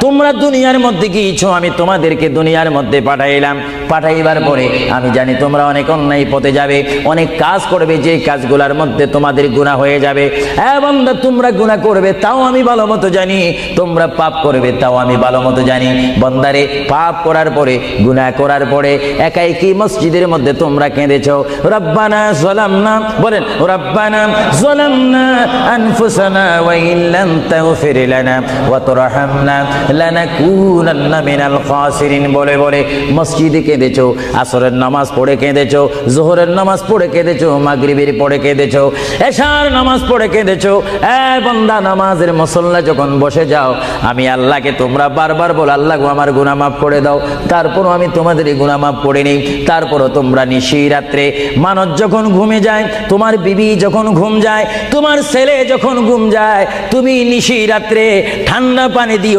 তোমরা দুনিয়ার মধ্যে গিয়েছো, আমি তোমাদেরকে দুনিয়ার মধ্যে পাঠাইলাম। পাঠাইবার পরে আমি জানি তোমরা অনেক অন্যায় পথে যাবে, অনেক কাজ করবে, যে কাজগুলোর মধ্যে তোমাদের গুণা হয়ে যাবে। হ্যাঁ বন্ধা তোমরা গুণা করবে, তাও আমি ভালো মতো জানি। তোমরা পাপ করবে, তাও আমি ভালো মতো জানি। বন্দারে, পাপ করার পরে গুণা করার পরে, একাই কি মসজিদের মধ্যে তোমরা কেঁদেছো? রব্বানা না বলেন, রব্বানা না আনফুসানা ওয়া ইল্লাম তাগফির লানা মিনাল বলে বলে, মসজিদে কেঁদেছো, আসরের নামাজ পড়ে কেঁদেছো, জোহরের নামাজ পড়ে কেঁদেছো, মাগরিবের পড়ে কেঁদেছো, এশার নামাজ পড়ে কেঁদেছো। বন্দা, নামাজের মুসল্লা যখন বসে যাও, আমি আল্লাহকে তোমরা বারবার বল, আল্লাহ আমার মাফ করে দাও। তারপরও আমি তোমাদের এই গুনাহ মাফ করে নিই তারপরও তোমরা নিশি রাত্রে মানুষ যখন ঘুমে যায়, তোমার বিবি যখন ঘুম যায়, তোমার ছেলে যখন ঘুম যায়, তুমি নিশি রাত্রে ঠান্ডা পানি দিয়ে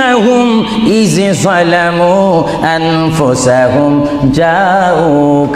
আন্নাহুম ইজ সালামু আনফুসাহুম জাউকা